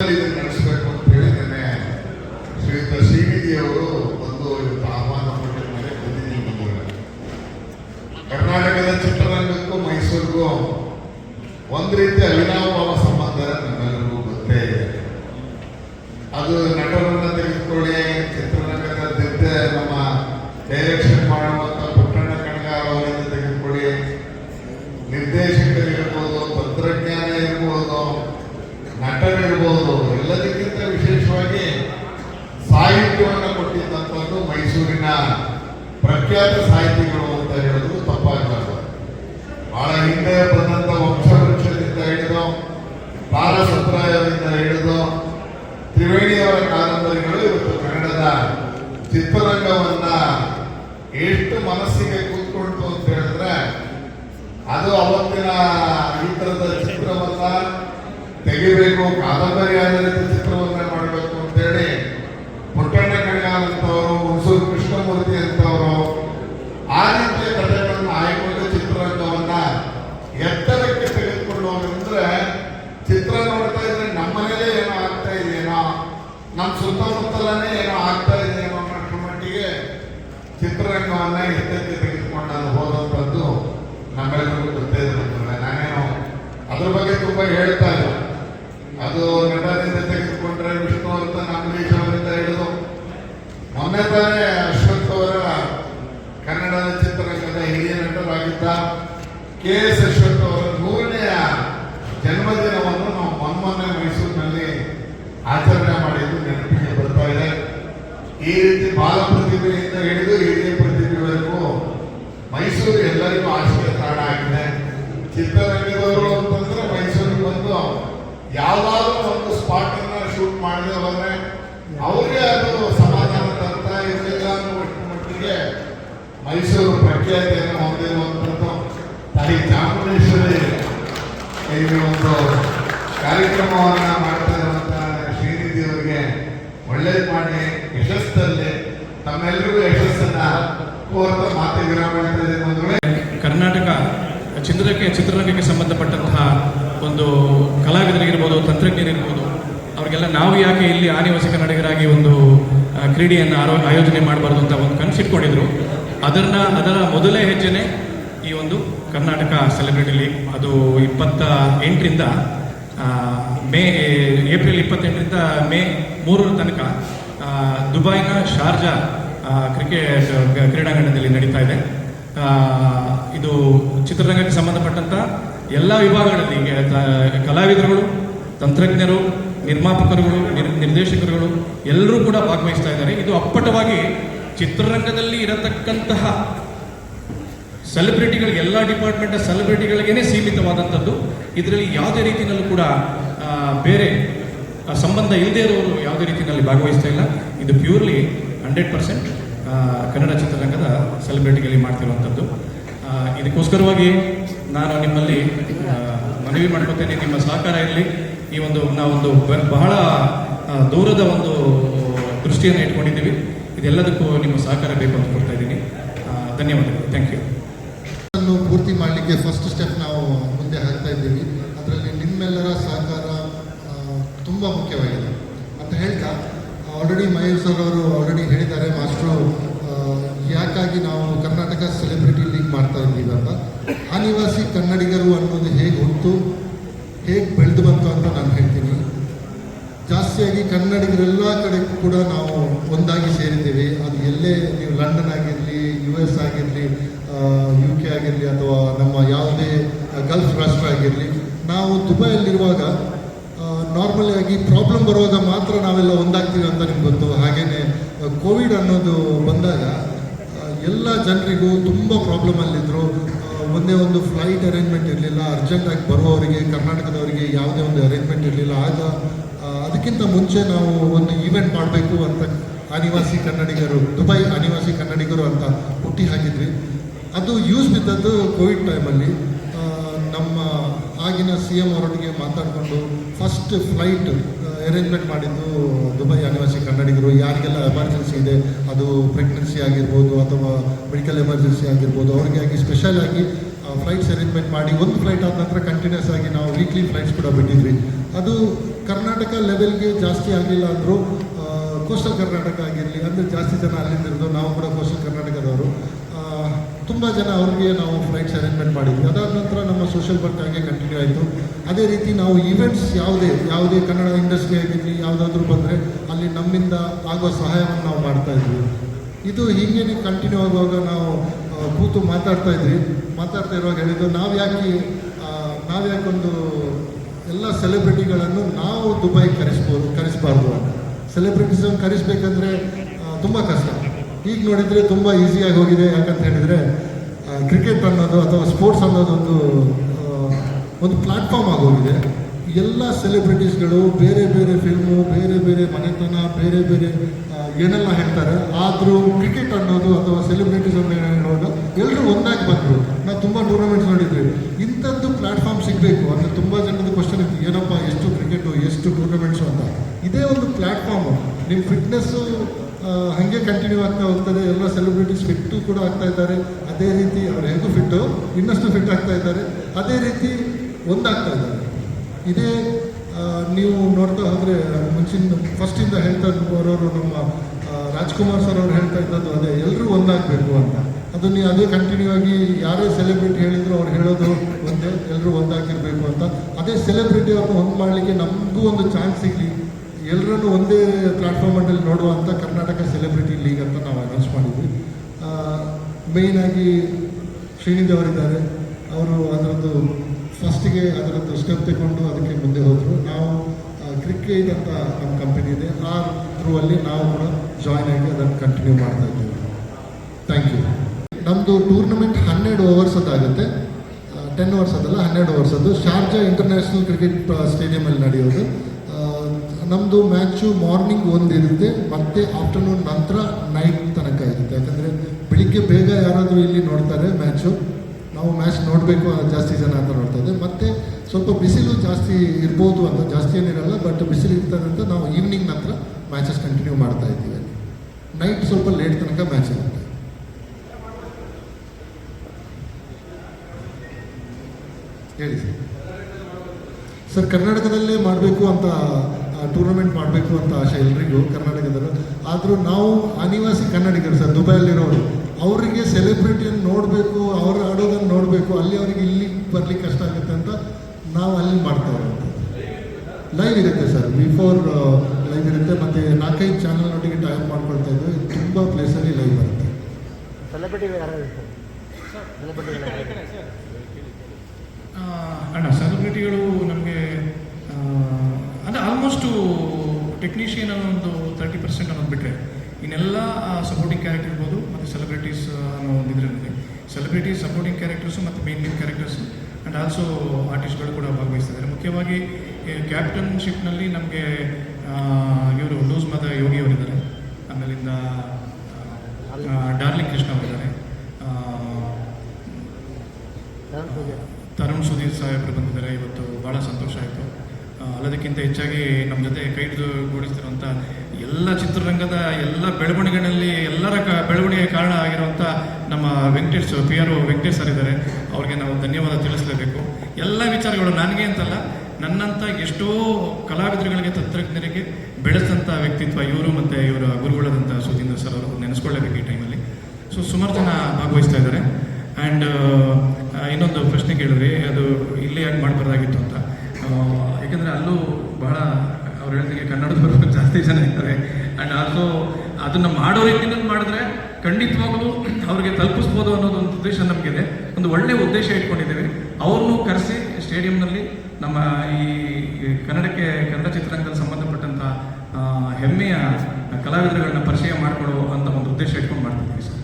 ನಡೆಸಬೇಕು ಅಂತ ಹೇಳಿ ನಿನ್ನೆ ಶ್ರೀಯುತ ಒಂದು ಆಹ್ವಾನ ಕರ್ನಾಟಕದ ಚಿತ್ರರಂಗಕ್ಕೂ ಮೈಸೂರಿಗೂ ಒಂದು ರೀತಿ ಅವಿನಾಭಾವ ಸಂಬಂಧ ನಮ್ಮೆಲ್ಲರಿಗೂ ಗೊತ್ತೇ ಇದೆ. ಅದು ಮೈಸೂರಿನ ಪ್ರಖ್ಯಾತ ಸಾಹಿತಿಗಳು ಅಂತ ಹೇಳೋದು ತಪ್ಪಾಗಲ್ಲ ಬಹಳ ಹಿಂದೆ ಬಂದಂತ ವಂಶವೃಕ್ಷದಿಂದ ಹಿಡಿದು ಬಾಲಸತ್ರಾಯದಿಂದ ಹಿಡಿದು ತ್ರಿವೇಣಿಯವರ ಕಾದಂಬರಿಗಳು ಇವತ್ತು ಕನ್ನಡದ ಚಿತ್ರರಂಗವನ್ನ ಎಷ್ಟು ಮನಸ್ಸಿಗೆ ಕೂತ್ಕೊಳ್ತು ಅಂತ ಹೇಳಿದ್ರೆ, ಅದು ಅವತ್ತಿನ ಈ ತರದ ಚಿತ್ರವನ್ನ ತೆಗಿಬೇಕು ಕಾದಂಬರಿ ಎತ್ತರಕ್ಕೆ ತೆಗೆದುಕೊಂಡು ಹೋಗಿದ್ರೆ ಚಿತ್ರ ನೋಡ್ತಾ ಇದ್ರೆ ನಮ್ಮನೇಲೇ ಏನೋ ಆಗ್ತಾ ಇದೆಯೇನೋ ನಮ್ಮ ಸುತ್ತಮುತ್ತಲೇ ಏನೋ ಆಗ್ತಾ ಇದೆಯೇನೋ ಅನ್ನೋ ಮಟ್ಟಿಗೆ ಚಿತ್ರರಂಗವನ್ನ ಎತ್ತರಕ್ಕೆ ತೆಗೆದುಕೊಂಡು ನಾನು ಹೋದಂಥದ್ದು ನಮ್ಮೆಲ್ಲರಿಗೂ ಗೊತ್ತೇ ಬಂಧುಗಳೇ. ನಾನೇನು ಅದ್ರ ಬಗ್ಗೆ ತುಂಬ ಹೇಳ್ತಾ ಇಲ್ಲ ಅದು ನಟನಿಂದ ತೆಗೆದುಕೊಂಡ್ರೆ ಅಂತ ಅಂಬರೀಷ್ ಅವರಿಂದ ಹಿಡಿದು ಮೊನ್ನೆ ತಾನೇ ಅಶ್ವಥ್ ಅವರ ಕನ್ನಡದ ಚಿತ್ರರಂಗದ ಹಿರಿಯ ನಟರಾಗಿದ್ದ ಕೆ ಎಸ್ ಅಶ್ವಥ್ ಅವರ ನೂರನೆಯ ಜನ್ಮದಿನವನ್ನು ನಾವು ಮೊನ್ನೆ ಮೈಸೂರಿನಲ್ಲಿ ಆಚರಣೆ ಮಾಡಿದ್ದು ನೆನಪಿಗೆ ಬರ್ತಾ ಇದೆ. ಈ ರೀತಿ ಬಾಲ ಪ್ರತಿಭೆಯಿಂದ ಹಿಡಿದು ಹಿರಿಯ ಪ್ರತಿಭೆವರೆಗೂ ಮೈಸೂರು ಎಲ್ಲರಿಗೂ ಆಶ್ರಯ ಆಗಿದೆ. ಚಿತ್ರರಂಗದವರು ಅಂತಂದ್ರೆ ಮೈಸೂರಿಗೆ ಬಂದು ಯಾವಾಗಲೂ ಒಂದು ಸ್ಪಾಟ್ ಶೂಟ್ ಮಾಡದೆ ಹೋದ್ರೆ ಅವ್ರಿಗೆ ಅದು ಸಮಾಧಾನ ತರ್ತಾ ಇರಲಿಲ್ಲ ಅನ್ನೋ ಮಟ್ಟಿಗೆ ಮೈಸೂರು ಪ್ರಖ್ಯಾತಿಯನ್ನು ಹೊಂದಿರುವಂಥದ್ದು ತಾಯಿ ಚಾಮುಂಡೇಶ್ವರಿ ಈ ಒಂದು ಕಾರ್ಯಕ್ರಮವನ್ನು ಮಾಡ್ತಾ ಇರುವಂಥ ಶ್ರೀನಿಧಿ ಅವರಿಗೆ ಒಳ್ಳೇದು ಮಾಡಿ, ಯಶಸ್ಸಲ್ಲಿ ತಮ್ಮೆಲ್ಲರಿಗೂ ಯಶಸ್ಸನ್ನ ಕೋರ್ತ ಮಾತೆ ವಿರಾಮ ಕರ್ನಾಟಕ, ಚಿತ್ರಕ್ಕೆ, ಚಿತ್ರರಂಗಕ್ಕೆ ಸಂಬಂಧಪಟ್ಟಂತಹ ಒಂದು ಕಲಾವಿದರಿಗಿರ್ಬೋದು ತಂತ್ರಜ್ಞರಿರ್ಬೋದು ಅವರಿಗೆಲ್ಲ ನಾವು ಯಾಕೆ ಇಲ್ಲಿ ಆದಿವಾಸಿ ಕನ್ನಡಿಗರಾಗಿ ಒಂದು ಕ್ರೀಡೆಯನ್ನು ಆರೋ, ಆಯೋಜನೆ ಮಾಡಬಾರ್ದು ಅಂತ ಒಂದು ಕನಸಿಟ್ಕೊಂಡಿದ್ರು. ಅದನ್ನು, ಅದರ ಮೊದಲೇ ಹೆಜ್ಜೆನೆ ಈ ಒಂದು ಕರ್ನಾಟಕ ಸೆಲೆಬ್ರಿಟಿ ಲೀಗ್ ಅದು ಇಪ್ಪತ್ತ ಎಂಟರಿಂದ ಮೇ, ಏಪ್ರಿಲ್ ಇಪ್ಪತ್ತೆಂಟರಿಂದ ಮೇ ಮೂರರ ತನಕ ದುಬೈನ ಶಾರ್ಜಾ ಕ್ರಿಕೆಟ್ ಕ್ರೀಡಾಂಗಣದಲ್ಲಿ ನಡೀತಾ ಇದೆ. ಇದು ಚಿತ್ರರಂಗಕ್ಕೆ ಸಂಬಂಧಪಟ್ಟಂತ ಎಲ್ಲ ವಿಭಾಗಗಳಲ್ಲಿ ಕಲಾವಿದರುಗಳು, ತಂತ್ರಜ್ಞರು, ನಿರ್ಮಾಪಕರುಗಳು, ನಿರ್- ನಿರ್ದೇಶಕರುಗಳು ಎಲ್ಲರೂ ಕೂಡ ಭಾಗವಹಿಸ್ತಾ ಇದ್ದಾರೆ. ಇದು ಅಪ್ಪಟವಾಗಿ ಚಿತ್ರರಂಗದಲ್ಲಿ ಇರತಕ್ಕಂತಹ ಸೆಲೆಬ್ರಿಟಿಗಳು ಎಲ್ಲ ಡಿಪಾರ್ಟ್ಮೆಂಟ್ ಸೆಲೆಬ್ರಿಟಿಗಳಿಗೇನೆ ಸೀಮಿತವಾದಂಥದ್ದು. ಇದರಲ್ಲಿ ಯಾವುದೇ ರೀತಿಯಲ್ಲೂ ಕೂಡ ಬೇರೆ ಸಂಬಂಧ ಇಲ್ಲದೇ ಇರೋರು ಯಾವುದೇ ರೀತಿಯಲ್ಲಿ ಭಾಗವಹಿಸ್ತಾ ಇಲ್ಲ. ಇದು ಪ್ಯೂರ್ಲಿ ಹಂಡ್ರೆಡ್ ಪರ್ಸೆಂಟ್ ಕನ್ನಡ ಚಿತ್ರರಂಗದ ಸೆಲೆಬ್ರಿಟಿಗಳಿಗೆ ಮಾಡ್ತಿರುವಂಥದ್ದು. ಇದಕ್ಕೋಸ್ಕರವಾಗಿ ನಾನು ನಿಮ್ಮಲ್ಲಿ ಮನವಿ ಮಾಡ್ಕೊತೇನೆ. ನಿಮ್ಮ ಸಹಕಾರ ಇರಲಿ. ಈ ಒಂದು, ನಾವೊಂದು ಬಹಳ ದೂರದ ಒಂದು ದೃಷ್ಟಿಯನ್ನು ಇಟ್ಕೊಂಡಿದ್ದೀವಿ. ಇದೆಲ್ಲದಕ್ಕೂ ನಿಮ್ಮ ಸಹಕಾರ ಬೇಕು ಅಂತ ಕೊಡ್ತಾ ಇದ್ದೀನಿ. ಧನ್ಯವಾದಗಳು. ಥ್ಯಾಂಕ್ ಯು ಪೂರ್ತಿ ಮಾಡಲಿಕ್ಕೆ ಫಸ್ಟ್ ಸ್ಟೆಪ್ ನಾವು ಮುಂದೆ ಹಾಕ್ತಾ ಇದ್ದೀವಿ. ಅದರಲ್ಲಿ ನಿಮ್ಮೆಲ್ಲರ ಸಹಕಾರ ತುಂಬ ಮುಖ್ಯವಾಗಿದೆ. ಅಂತ ಹೇಳ್ತಾ ಆಲ್ರೆಡಿ ಮಯೂರ್ ಸರ್ ಅವರು ಆಲ್ರೆಡಿ ಹೇಳಿದ್ದಾರೆ, ಮಾಸ್ಟ್ರು ಯಾಕಾಗಿ ನಾವು ಕರ್ನಾಟಕ ಸೆಲೆಬ್ರಿಟಿ ಲೀಗ್ ಮಾಡ್ತಾ ಇದ್ದೀವಿ ಅಂತ. ಅನಿವಾಸಿ ಕನ್ನಡಿಗರು ಅನ್ನೋದು ಹೇಗೆ ಹೊತ್ತು ಹೇಗೆ ಬೆಳೆದು ಬಂತು ಅಂತ ನಾನು ಹೇಳ್ತೀನಿ. ಜಾಸ್ತಿಯಾಗಿ ಕನ್ನಡಿಗರೆಲ್ಲ ಕಡೆ ಕೂಡ ನಾವು ಒಂದಾಗಿ ಸೇರಿದ್ದೀವಿ. ಅದು ಎಲ್ಲೇ ನೀವು ಲಂಡನ್ ಆಗಿರಲಿ ಯು ಎಸ್ ಆಗಿರಲಿ ಯು ಕೆ ಆಗಿರಲಿ ಅಥವಾ ನಮ್ಮ ಯಾವುದೇ ಗಲ್ಫ್ ರಾಷ್ಟ್ರ ಆಗಿರಲಿ, ನಾವು ದುಬೈಯಲ್ಲಿರುವಾಗ ನಾರ್ಮಲಿ ಆಗಿ ಪ್ರಾಬ್ಲಮ್ ಬರುವಾಗ ಮಾತ್ರ ನಾವೆಲ್ಲ ಒಂದಾಗ್ತೀವಿ ಅಂತ ನಿಮ್ಗೆ ಗೊತ್ತು. ಹಾಗೆಯೇ ಕೋವಿಡ್ ಅನ್ನೋದು ಬಂದಾಗ ಎಲ್ಲ ಜನರಿಗೂ ತುಂಬ ಪ್ರಾಬ್ಲಮಲ್ಲಿದ್ದರು ಒಂದೇ ಒಂದು ಫ್ಲೈಟ್ ಅರೇಂಜ್ಮೆಂಟ್ ಇರಲಿಲ್ಲ ಅರ್ಜೆಂಟಾಗಿ ಬರುವವರಿಗೆ, ಕರ್ನಾಟಕದವರಿಗೆ ಯಾವುದೇ ಒಂದು ಅರೇಂಜ್ಮೆಂಟ್ ಇರಲಿಲ್ಲ. ಆಗ ಅದಕ್ಕಿಂತ ಮುಂಚೆ ನಾವು ಒಂದು ಈವೆಂಟ್ ಮಾಡಬೇಕು ಅಂತ ಆದಿವಾಸಿ ಕನ್ನಡಿಗರು, ದುಬೈ ಆದಿವಾಸಿ ಕನ್ನಡಿಗರು ಅಂತ ಹುಟ್ಟಿ ಹಾಕಿದ್ವಿ ಅದು ಯೂಸ್ ಬಿದ್ದದ್ದು ಕೋವಿಡ್ ಟೈಮಲ್ಲಿ ನಮ್ಮ ಆಗಿನ ಸಿ ಎಂ ಅವರೊಟ್ಟಿಗೆ ಮಾತಾಡಿಕೊಂಡು ಫಸ್ಟ್ ಫ್ಲೈಟ್ ಅರೇಂಜ್ಮೆಂಟ್ ಮಾಡಿದ್ದು ದುಬೈ ಆದಿವಾಸಿ ಕನ್ನಡಿಗರು. ಯಾರಿಗೆಲ್ಲ ಎಮರ್ಜೆನ್ಸಿ ಇದೆ, ಅದು ಪ್ರೆಗ್ನೆನ್ಸಿ ಆಗಿರ್ಬೋದು ಅಥವಾ ಮೆಡಿಕಲ್ ಎಮರ್ಜೆನ್ಸಿ ಆಗಿರ್ಬೋದು ಅವ್ರಿಗಾಗಿ ಸ್ಪೆಷಲ್ ಆಗಿ ಫ್ಲೈಟ್ಸ್ ಅರೇಂಜ್ಮೆಂಟ್ ಮಾಡಿ, ಒಂದು ಫ್ಲೈಟ್ ಆದ ನಂತರ ಕಂಟಿನ್ಯೂಸ್ ಆಗಿ ನಾವು ವೀಕ್ಲಿ ಫ್ಲೈಟ್ಸ್ ಕೂಡ ಬಿಟ್ಟಿದ್ವಿ. ಅದು ಕರ್ನಾಟಕ ಲೆವೆಲ್ಗೆ ಜಾಸ್ತಿ ಆಗಲಿಲ್ಲ ಅಂದರೂ ಕೋಸ್ಟಲ್ ಕರ್ನಾಟಕ ಆಗಿರಲಿ, ಅಂದರೆ ಜಾಸ್ತಿ ಜನ ಅಲ್ಲಿಂದ ಇರೋದು, ನಾವು ಕೂಡ ಕೋಸ್ಟಲ್ ಕರ್ನಾಟಕದವರು ತುಂಬ ಜನ ಅವ್ರಿಗೆ ನಾವು ಫ್ಲೈಟ್ಸ್ ಅರೇಂಜ್ಮೆಂಟ್ ಮಾಡಿದ್ವಿ. ಅದಾದ ನಂತರ ನಮ್ಮ ಸೋಷಿಯಲ್ ವರ್ಕ್ ಹಾಗೆ ಕಂಟಿನ್ಯೂ ಆಯಿತು. ಅದೇ ರೀತಿ ನಾವು ಈವೆಂಟ್ಸ್ ಯಾವುದೇ ಯಾವುದೇ ಕನ್ನಡ ಇಂಡಸ್ಟ್ರಿ ಆಗಿರಲಿ, ಯಾವುದಾದ್ರೂ ಬಂದರೆ ಅಲ್ಲಿ ನಮ್ಮಿಂದ ಆಗೋ ಸಹಾಯವನ್ನು ನಾವು ಮಾಡ್ತಾ ಇದ್ವಿ. ಇದು ಹೀಗೇನೆ ಕಂಟಿನ್ಯೂ ಆಗುವಾಗ ನಾವು ಕೂತು ಮಾತಾಡ್ತಾ ಇದ್ವಿ. ಮಾತಾಡ್ತಾ ಇರುವಾಗ ಹೇಳಿದ್ದು, ನಾವು ಯಾಕೆ ನಾವು ಯಾಕೊಂದು ಎಲ್ಲ ಸೆಲೆಬ್ರಿಟಿಗಳನ್ನು ನಾವು ದುಬೈಗೆ ಕರೆಸ್ಬೋದು, ಕರೆಸಬಾರ್ದು ಅಂತ. ಸೆಲೆಬ್ರಿಟೀಸನ್ನು ಕರೆಸ್ಬೇಕಂದ್ರೆ ತುಂಬ ಕಷ್ಟ. ಈಗ ನೋಡಿದರೆ ತುಂಬ ಈಸಿಯಾಗಿ ಹೋಗಿದೆ. ಯಾಕಂತ ಹೇಳಿದರೆ ಕ್ರಿಕೆಟ್ ಅನ್ನೋದು ಅಥವಾ ಸ್ಪೋರ್ಟ್ಸ್ ಅನ್ನೋದು ಒಂದು ಒಂದು ಪ್ಲ್ಯಾಟ್ಫಾರ್ಮ್ ಆಗೋಗಿದೆ ಎಲ್ಲ ಸೆಲೆಬ್ರಿಟೀಸ್ಗಳು ಬೇರೆ ಬೇರೆ ಫಿಲ್ಮು ಬೇರೆ ಬೇರೆ ಮನೆತನ, ಬೇರೆ ಬೇರೆ ಏನೆಲ್ಲ ಹೇಳ್ತಾರೆ. ಆದರೂ ಕ್ರಿಕೆಟ್ ಅನ್ನೋದು ಅಥವಾ ಸೆಲೆಬ್ರಿಟೀಸ್ ಅಂತ ಹೇಳುವಾಗ ಎಲ್ಲರೂ ಒಂದಾಗಿ ಬಂದರು. ನಾವು ತುಂಬ ಟೂರ್ನಮೆಂಟ್ಸ್ ನೋಡಿದ್ವಿ. ಇಂಥದ್ದು ಪ್ಲ್ಯಾಟ್ಫಾರ್ಮ್ ಸಿಗಬೇಕು. ಅಂದರೆ ತುಂಬ ಜನದ ಕ್ವಶನ್ ಇತ್ತು, ಏನಪ್ಪ, ಎಷ್ಟು ಕ್ರಿಕೆಟು ಎಷ್ಟು ಟೂರ್ನಮೆಂಟ್ಸು ಅಂತ. ಇದೇ ಒಂದು ಪ್ಲ್ಯಾಟ್ಫಾರ್ಮು ನಿಮ್ಮ ಫಿಟ್ನೆಸ್ಸು ಹಾಗೆ ಕಂಟಿನ್ಯೂ ಆಗ್ತಾ ಹೋಗ್ತದೆ. ಎಲ್ಲ ಸೆಲೆಬ್ರಿಟೀಸ್ ಫಿಟ್ಟು ಕೂಡ ಆಗ್ತಾ ಇದ್ದಾರೆ. ಅದೇ ರೀತಿ ಅವ್ರು ಹೇಗೂ ಫಿಟ್ಟು ಇನ್ನಷ್ಟು ಫಿಟ್ ಆಗ್ತಾ ಇದ್ದಾರೆ. ಅದೇ ರೀತಿ ಒಂದಾಗ್ತಾ ಇದ್ದಾರೆ. ಇದೇ ನೀವು ನೋಡ್ತಾ ಹೋದರೆ, ಮುಂಚಿನ ಫಸ್ಟಿಂದ ಹೇಳ್ತಾ ಬರೋರು ನಮ್ಮ ರಾಜ್ಕುಮಾರ್ ಸರ್ ಅವರು ಹೇಳ್ತಾ ಇದ್ದದ್ದು ಅದೇ. ಎಲ್ಲರೂ ಒಂದಾಗಬೇಕು ಅಂತ. ಅದು ನೀವು ಅದೇ ಕಂಟಿನ್ಯೂ ಆಗಿ ಯಾರೇ ಸೆಲೆಬ್ರಿಟಿ ಹೇಳಿದ್ರು ಅವ್ರು ಹೇಳೋದು ಒಂದೇ. ಎಲ್ಲರೂ ಒಂದಾಗಿರಬೇಕು ಅಂತ. ಅದೇ ಸೆಲೆಬ್ರಿಟಿ ಅವ್ರನ್ನ ಒಂದು ಮಾಡಲಿಕ್ಕೆ ನಮಗೂ ಒಂದು ಚಾನ್ಸ್ ಸಿಗಲಿ. ಎಲ್ಲರನ್ನು ಒಂದೇ ಪ್ಲ್ಯಾಟ್ಫಾರ್ಮಲ್ಲಿ ನೋಡುವಂಥ ಕರ್ನಾಟಕ ಸೆಲೆಬ್ರಿಟಿ ಲೀಗ್ ಅಂತ ನಾವು ಅನೌನ್ಸ್ ಮಾಡಿದ್ವಿ. ಮೇಯ್ನಾಗಿ ಶ್ರೀನಿಧಿ ಅವರಿದ್ದಾರೆ. ಅವರು ಅದರದ್ದು ಫಸ್ಟಿಗೆ ಅದರದ್ದು ಸ್ಟೆಪ್ ತಗೊಂಡು ಅದಕ್ಕೆ ಮುಂದೆ ಹೋದರು. ನಾವು ಕ್ರಿಕೆಟ್ ಅಂತ ನಮ್ಮ ಕಂಪನಿ ಇದೆ. ಆ ಥ್ರೂ ಅಲ್ಲಿ ನಾವು ಕೂಡ ಜಾಯ್ನ್ ಆಗಿ ಅದನ್ನು ಕಂಟಿನ್ಯೂ ಮಾಡ್ತಾ ಇದ್ದೀವಿ. ಥ್ಯಾಂಕ್ ಯು ನಮ್ಮದು ಟೂರ್ನಮೆಂಟ್ ಹನ್ನೆರಡು ಓವರ್ಸದ್ದಾಗುತ್ತೆ ಟೆನ್ ಓವರ್ಸ್ ಅದಲ್ಲ, ಹನ್ನೆರಡು ಓವರ್ಸ್ ಅದು. ಶಾರ್ಜಾ ಇಂಟರ್ನ್ಯಾಷನಲ್ ಕ್ರಿಕೆಟ್ ಸ್ಟೇಡಿಯಮಲ್ಲಿ ನಡೆಯೋದು. ನಮ್ಮದು ಮ್ಯಾಚು ಮಾರ್ನಿಂಗ್ ಒಂದಿರುತ್ತೆ ಮತ್ತು ಆಫ್ಟರ್ನೂನ್ ನಂತರ ನೈಟ್ ತನಕ ಇರುತ್ತೆ. ಯಾಕಂದರೆ ಬೆಳಿಗ್ಗೆ ಬೇಗ ಯಾರಾದರೂ ಇಲ್ಲಿ ನೋಡ್ತಾರೆ ಮ್ಯಾಚು ನಾವು ಮ್ಯಾಚ್ ನೋಡಬೇಕು ಜಾಸ್ತಿ ಜನ ಅಂತ ನೋಡ್ತಾ ಮತ್ತೆ ಮತ್ತು ಸ್ವಲ್ಪ ಬಿಸಿಲು ಜಾಸ್ತಿ ಇರ್ಬೋದು ಅಂತ ಜಾಸ್ತಿ ಏನಿರಲ್ಲ ಬಟ್ ಬಿಸಿಲು ಇರ್ತದೆ ಅಂತ ನಾವು ಈವ್ನಿಂಗ್ ನಂತರ ಮ್ಯಾಚಸ್ ಕಂಟಿನ್ಯೂ ಮಾಡ್ತಾ ಇದ್ದೀವಿ ನೈಟ್ ಸ್ವಲ್ಪ ಲೇಟ್ ತನಕ ಮ್ಯಾಚ್ ಇರುತ್ತೆ. ಹೇಳಿ ಸರ್. ಸರ್, ಕರ್ನಾಟಕದಲ್ಲೇ ಮಾಡಬೇಕು ಅಂತ ಟೂರ್ನಮೆಂಟ್ ಮಾಡಬೇಕು ಅಂತ ಆಸೆ ಎಲ್ರಿಗೂ ಕರ್ನಾಟಕದಲ್ಲೂ. ಆದರೂ ನಾವು ಅನಿವಾಸಿ ಕನ್ನಡಿಗರು ಸರ್, ದುಬೈಯಲ್ಲಿರೋರು, ಅವರಿಗೆ ಸೆಲೆಬ್ರಿಟಿಯನ್ನು ನೋಡಬೇಕು, ಅವರು ಆಡೋದನ್ನು ನೋಡಬೇಕು, ಅಲ್ಲಿ ಅವರಿಗೆ ಇಲ್ಲಿ ಬರಲಿಕ್ಕೆ ಕಷ್ಟ ಆಗುತ್ತೆ ಅಂತ ನಾವು ಅಲ್ಲಿ ಮಾಡ್ತಾ ಲೈವ್ ಇರುತ್ತೆ ಸರ್ ಬಿಫೋರ್ ಲೈವ್ ಇರುತ್ತೆ. ಮತ್ತು ನಾಲ್ಕೈದು ಚಾನಲ್ನೊಟ್ಟಿಗೆ ಟೈಪ್ ಮಾಡ್ಕೊಳ್ತಾ ಇದ್ವಿ. ತುಂಬ ಪ್ಲೇಸಲ್ಲಿ ಲೈವ್ ಬರುತ್ತೆ. ಸೆಲೆಬ್ರಿಟಿಗಳು ಯಾರು ಇರ್ತಾರೆ ಸೆಲೆಬ್ರಿಟಿಗಳು ಆ, ಅಣ್ಣ ಸೆಲೆಬ್ರಿಟಿಗಳು ನಮಗೆ ಅಂದರೆ ಆಲ್ಮೋಸ್ಟು ಟೆಕ್ನಿಷಿಯನ್ ಅನ್ನೋ ಒಂದು ತರ್ಟಿ ಪರ್ಸೆಂಟ್ ಅನ್ನೋದು ಬಿಟ್ಟರೆ ಇನ್ನೆಲ್ಲ ಸಪೋರ್ಟಿಂಗ್ ಕ್ಯಾರೆಕ್ಟರ್ ಇರ್ಬೋದು ಮತ್ತು ಸೆಲೆಬ್ರಿಟೀಸ್ ಅನ್ನೋ ಒಂದು ಇದರಲ್ಲಿ ಸೆಲೆಬ್ರಿಟೀಸ್ ಸಪೋರ್ಟಿಂಗ್ ಕ್ಯಾರೆಕ್ಟರ್ಸು ಮತ್ತು main main characters and also ಆರ್ಟಿಸ್ಟ್ಗಳು ಕೂಡ ಭಾಗವಹಿಸ್ತಿದ್ದಾರೆ. ಮುಖ್ಯವಾಗಿ ಕ್ಯಾಪ್ಟನ್ಶಿಪ್ನಲ್ಲಿ ನಮಗೆ ಇವರು ಲೂಸ್ ಮದ ಯೋಗಿ ಅವರಿದ್ದಾರೆ. ಆಮೇಲಿಂದ ಡಾರ್ಲಿಂಗ್ ಕೃಷ್ಣ ಅವರಿದ್ದಾರೆ. ತರುಣ್ ಸುಧೀರ್ ಸಾಹೇಬರು ಬಂದಿದ್ದಾರೆ. ಇವತ್ತು ಭಾಳ ಸಂತೋಷ ಆಯಿತು. ಅಲ್ಲದಕ್ಕಿಂತ ಹೆಚ್ಚಾಗಿ ನಮ್ಮ ಜೊತೆ ಕೈ ಹಿಡಿದು ಎಲ್ಲ ಚಿತ್ರರಂಗದ ಎಲ್ಲ ಬೆಳವಣಿಗೆಗಳಲ್ಲಿ ಎಲ್ಲರ ಕ ಬೆಳವಣಿಗೆ ಕಾರಣ ಆಗಿರುವಂಥ ನಮ್ಮ Venkatesh P R Venkatesh sir ಇದ್ದಾರೆ. ಅವ್ರಿಗೆ ನಾವು ಧನ್ಯವಾದ ತಿಳಿಸಲೇಬೇಕು. ಎಲ್ಲ ವಿಚಾರಗಳು ನನಗೆ ಅಂತಲ್ಲ ನನ್ನಂಥ ಎಷ್ಟೋ ಕಲಾವಿದರುಗಳಿಗೆ, ತಂತ್ರಜ್ಞರಿಗೆ ಬೆಳೆಸಂಥ ವ್ಯಕ್ತಿತ್ವ ಇವರು ಮತ್ತು ಇವರ ಗುರುಗಳಾದಂಥ ಸುಧೀಂದ್ರ ಸರ್ ಅವರು ನೆನೆಸ್ಕೊಳ್ಳೇಬೇಕು ಈ ಟೈಮಲ್ಲಿ ಸೊ ಸುಮಾರು ಜನ ಭಾಗವಹಿಸ್ತಾ ಇದ್ದಾರೆ. ಆ್ಯಂಡ್ ಇನ್ನೊಂದು ಪ್ರಶ್ನೆ ಕೇಳಿದ್ರಿ, ಅದು ಇಲ್ಲೇ ಯಾಕೆ ಮಾಡಬಾರ್ದಾಗಿತ್ತು ಅಂತ. ಯಾಕಂದರೆ ಅಲ್ಲೂ ಬಹಳ ಅವ್ರು ಹೇಳಿದಂಗೆ ಕನ್ನಡದವರು ಜಾಸ್ತಿ ಜನ ಇದ್ದಾರೆ. ಆ್ಯಂಡ್ ಆಲ್ಸೋ ಅದನ್ನು ಮಾಡೋ ರೀತಿಯಲ್ಲಿ ಮಾಡಿದ್ರೆ ಖಂಡಿತವಾಗ್ಲೂ ಅವ್ರಿಗೆ ತಲುಪಿಸ್ಬೋದು ಅನ್ನೋದು ಒಂದು ಉದ್ದೇಶ ನಮಗಿದೆ. ಒಂದು ಒಳ್ಳೆಯ ಉದ್ದೇಶ ಇಟ್ಕೊಂಡಿದ್ದೇವೆ. ಅವ್ರನ್ನೂ ಕರೆಸಿ ಸ್ಟೇಡಿಯಂನಲ್ಲಿ ನಮ್ಮ ಈ ಈ ಕನ್ನಡಕ್ಕೆ ಕನ್ನಡ ಚಿತ್ರರಂಗದಲ್ಲಿ ಸಂಬಂಧಪಟ್ಟಂಥ ಹೆಮ್ಮೆಯ ಕಲಾವಿದರುಗಳನ್ನ ಪರಿಚಯ ಮಾಡಿಕೊಡೋ ಅಂತ ಒಂದು ಉದ್ದೇಶ ಇಟ್ಕೊಂಡು ಮಾಡ್ತಿದ್ದೀವಿ ಸರ್.